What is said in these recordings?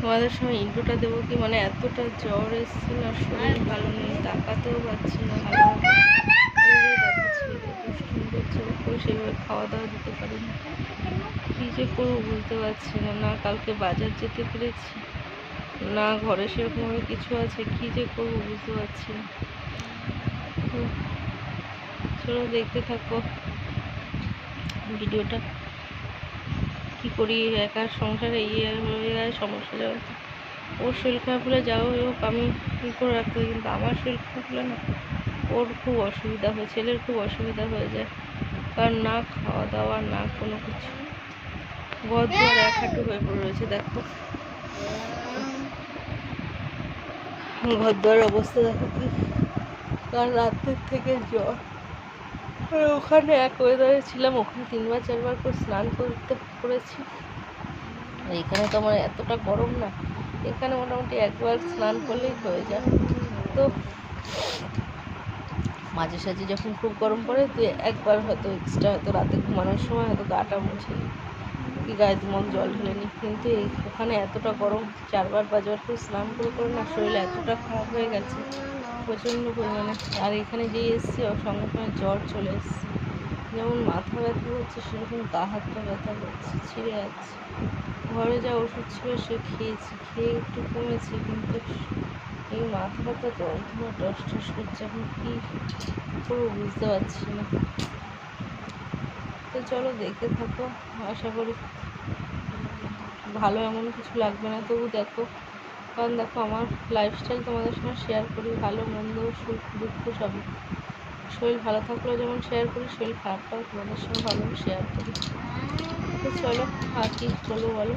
তোমাদের সময় ইন্টুটা দেবো কি? মানে এতটা জ্বর এসছে না শরীর ভালো নেই। তাকাতেও পারছি না ভালো সেভাবে খাওয়া দাওয়া দিতে পারি না। কী যে করব বুঝতে পারছি না। না কালকে বাজার যেতে পেরেছি না ঘরে সেরকমভাবে কিছু আছে কী যে করব বুঝতে পারছি না। তো চলো দেখতে থাকো। ভিডিওটা কি করি? একার সংসারে ইয়ে হয়ে যায়, সমস্যা যাবে ওর শরীর খারাপ হলে যাও হোক আমি কী করে রাখতে পারি? কিন্তু আমার শরীর খারাপ হলে না, ওর খুব অসুবিধা হয়, ছেলের খুব অসুবিধা হয়ে যায়। কারণ না খাওয়া দাওয়া, না কোনো কিছু। ঘর দুয়ার এক হাঁটু হয়ে পড়ে রয়েছে, দেখো। ঘর দুয়ার অবস্থা, দেখো কি। কারণ রাতের থেকে জ্বর। আর ওখানে এক ওয়েদারে ছিলাম, ওখানে তিনবার, চারবার করে স্নান করতে করেছি। আর এখানে তো আমার এতটা গরম না, এখানে মোটামুটি একবার স্নান করলেই হয়ে যায়। তো মাঝে সাঝে যখন খুব গরম পড়ে তুই একবার হয়তো এক্সট্রা হয়তো রাতে ঘুমানোর সময় হয়তো গাটা মুছে নিই, কি গায়ে দুমক জল ঢেলে নিই। কিন্তু ওখানে এতটা গরম, চারবার, পাঁচবার করে স্নান করে করে না, শরীর এতটা খারাপ হয়ে গেছে। প্রচণ্ড পরিমাণে। আর এখানে যেই এসছি সঙ্গে সঙ্গে জ্বর চলে এসছে। যেমন মাথা ব্যথা হচ্ছে সেরকম গা হাতটা ব্যথা করছে, ছিঁড়ে যাচ্ছে। ঘরে যা ওষুধ ছিল, সে খেয়েছি। খেয়ে একটু কমেছে কিন্তু এই মাথা ব্যথা, যন্ত্রণা টস টস করছে। এখন কী করব বুঝতে পারছি না। তো চলো দেখতে থাকো। আশা করি ভালো এমন কিছু লাগবে না। তবু দেখো কারণ দেখো আমার লাইফস্টাইল তোমাদের সঙ্গে শেয়ার করি ভালো মন্দ সুখ দুঃখ সবই। শরীর ভালো থাকলেও যেমন শেয়ার করি শরীর খারাপটাও তোমাদের সঙ্গে ভালো শেয়ার করি। তো চলো আর কি চলো বলো?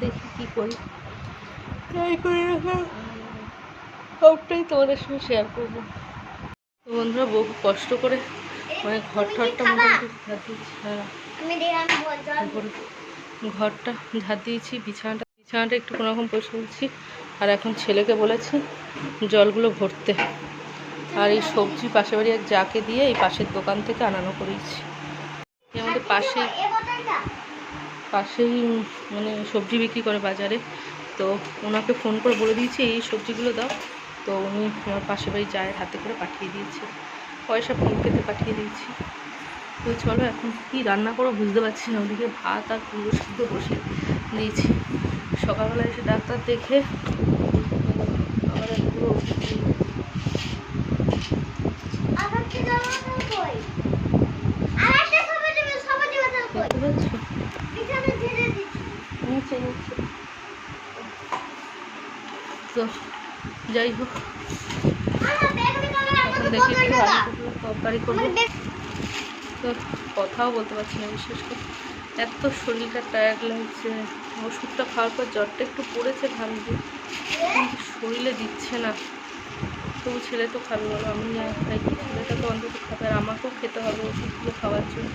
দেখি কী করি। ট্রাই করি সবটাই তোমাদের সঙ্গে শেয়ার করব। তো বন্ধুরা বহু কষ্ট করে মানে ঘর ঠরটা মোটামুটি হ্যাঁ। ঘরটা ঝাঁট দিয়েছি বিছানাটা বিছানাটা একটু কোনোরকম পরিষ্কার করছি। আর এখন ছেলেকে বলেছি জলগুলো ভরতে। আর এই সবজি পাশে বাড়ি এক যাকে দিয়ে এই পাশের দোকান থেকে আনানো করেছি। আমাদের পাশে পাশেই মানে সবজি বিক্রি করে বাজারে। তো ওনাকে ফোন করে বলে দিয়েছি, এই সবজিগুলো দাও। তো উনি আমার পাশে বাড়ি যায় হাতে করে পাঠিয়ে দিয়েছে। পয়সা ফোন পেতে পাঠিয়ে দিয়েছি। তো চলো এখন কি রান্না করো বুঝতে পারছি না। ওদিকে ভাত আর পুরো সিদ্ধ বসে দিয়েছি। সকালবেলা এসে ডাক্তার দেখে আবার পুরো তো যাই হোক। দেখি একটু তরকারি করব। তো কথাও বলতে পারছি না বিশেষ করে এত শরীরটা টায়ার্ড লাগছে। ওষুধটা খাওয়ার পর জ্বরটা একটু পড়েছে ঘামছে কিন্তু শরীরে দিচ্ছে না। তবু ছেলে তো খাবে বলো আমি না খাই ছেলেটা তো অন্তত খাবে আর আমাকেও খেতে হবে ওষুধগুলো খাওয়ার জন্য।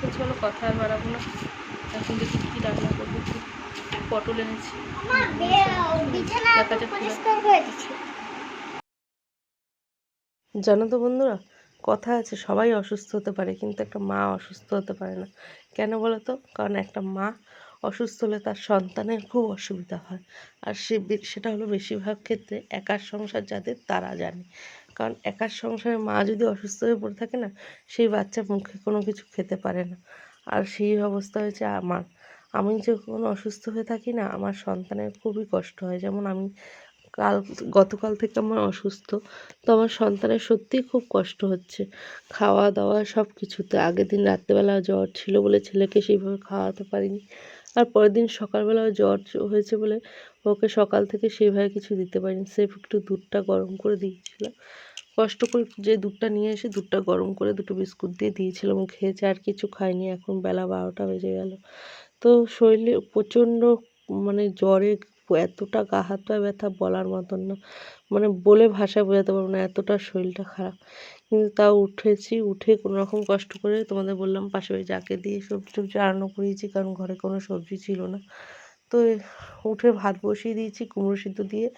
তো চলো কথা আর বাড়াবো না। এখন দেখি কী রান্না করব কি পটল এনেছি। দেখা যাক জানো তো বন্ধুরা কথা আছে, সবাই অসুস্থ হতে পারে, কিন্তু একটা মা অসুস্থ হতে পারে না। কেন বলো তো? কারণ একটা মা অসুস্থ হলে তার সন্তানের খুব অসুবিধা হয়। আর সে সেটা হলো বেশিরভাগ ক্ষেত্রে একার সংসার যাদের তারা জানে। কারণ একার সংসারে মা যদি অসুস্থ হয়ে পড়ে থাকে না, সেই বাচ্চা মুখে কোনো কিছু খেতে পারে না। আর সেই অবস্থা হয়েছে আমার। আমি যখন অসুস্থ হয়ে থাকি না, আমার সন্তানের খুবই কষ্ট হয়। যেমন আমি কাল, গতকাল থেকে আমার অসুস্থ। তো আমার সন্তানের সত্যিই খুব কষ্ট হচ্ছে। খাওয়া দাওয়া সব কিছুতে আগের দিন রাত্রেবেলা জ্বর ছিল বলে ছেলেকে সেইভাবে খাওয়াতে পারিনি। আর পরের দিন সকালবেলাও জ্বর হয়েছে বলে ওকে সকাল থেকে সেইভাবে কিছু দিতে পারিনি। সেফ একটু দুধটা গরম করে দিয়েছিলাম। কষ্ট করে যে দুধটা নিয়ে এসে দুধটা গরম করে দুটো বিস্কুট দিয়ে দিয়েছিলাম খেয়েছে আর কিছু খায়নি। এখন বেলা বারোটা বেজে গেল। তো শরীরে প্রচণ্ড মানে জ্বরে এতটা গা হাত পা ব্যথা বলার মতন না। মানে বলে ভাষায় বোঝাতে পারব না, এতটা শরীরটা খারাপ। কিন্তু তাও উঠেছি, উঠে কোনো রকম কষ্ট করে তোমাদের বললাম পাশে বাড়ি যাকে দিয়ে সবজি টবজি রান্না করিয়েছি কারণ ঘরে কোনো সবজি ছিল না। তো উঠে ভাত বসিয়ে দিয়েছি, কুমড়ো সিদ্ধ দিয়ে।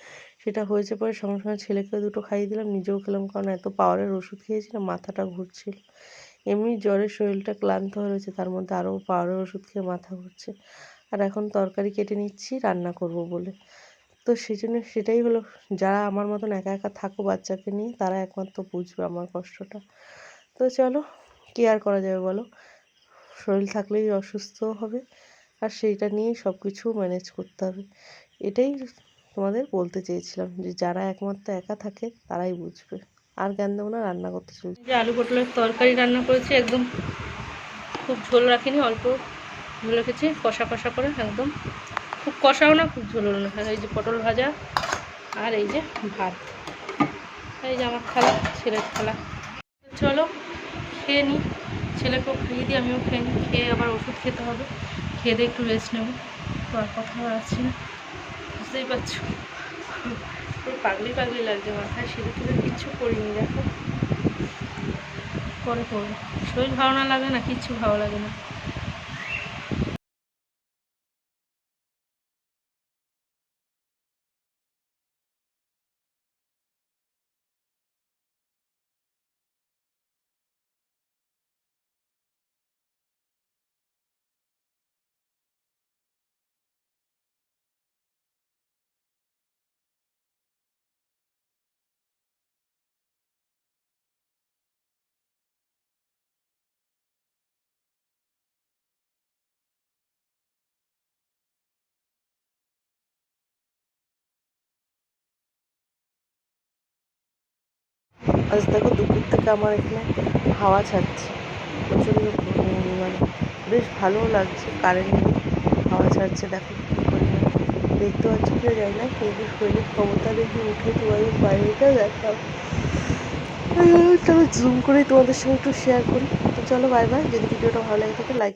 সেটা হয়েছে পরে সঙ্গে সঙ্গে ছেলেকে দুটো খাইয়ে দিলাম, নিজেও খেলাম, কারণ এত পাওয়ারের ওষুধ খেয়েছি না মাথাটা ঘুরছিল। এমনি জ্বরে শরীরটা ক্লান্ত হয়ে রয়েছে, তার মধ্যে আরও পাওয়ারের ওষুধ খেয়ে মাথা ঘুরছে। আর এখন তরকারি কেটে নিচ্ছি, রান্না করব বলে। তো সেই জন্য সেটাই হলো, যারা আমার মতন একা একা থাকো বাচ্চাকে নিয়ে, তারা একমাত্র বুঝবে আমার কষ্টটা। তো চলো, কী আর করা যাবে বলো? শরীর থাকলেই অসুস্থ হবে, আর সেইটা নিয়েই সব কিছু ম্যানেজ করতে হবে। এটাই তোমাদের বলতে চেয়েছিলাম, যে যারা একমাত্র একা থাকে, তারাই বুঝবে। আর জ্ঞান দেবো না, রান্না করতে চলছে। যে আলু পটলের তরকারি রান্না করেছি, একদম খুব ঝোল রাখিনি, অল্প ঝোল রেখেছি, কষা কষা করে একদম। খুব কষাও না, খুব ঝোলও না। এই যে পটল ভাজা আর এই যে ভাত। এই যে আমার খালা ছেলের খালা চলো, খেয়ে নিই ছেলেকেও খাইয়ে দিই, আমিও খেয়ে নিই খেয়ে আবার ওষুধ খেতে হবে। খেয়ে দিয়ে একটু রেস্ট নেব। তো আর কথা আসছি না। বুঝতেই পারছ। পুরো পাগলি পাগলি লাগছে, মাথায় সিঁড়ি টিড়ে কিচ্ছু করিনি, দেখো। পরে করব। শরীর ভালো না লাগে না, কিচ্ছু ভালো লাগে না। আজ দেখো দুপুর থেকে আমার এখানে হাওয়া ছাড়ছে। প্রচণ্ড মানে বেশ ভালোও লাগছে কারেন্ট নেই, হাওয়া ছাড়ছে, দেখো কী পরিমাণ। দেখতে পাচ্ছি কেউ যায় না কিন্তু শরীরের ক্ষমতা দেখে উঠে তোমাদের বাইরেটা দেখাও। চলো জুম করে তোমাদের সঙ্গে একটু শেয়ার করি। তো চলো বাই বাই যদি ভিডিওটা ভালো লাগে থাকে লাইক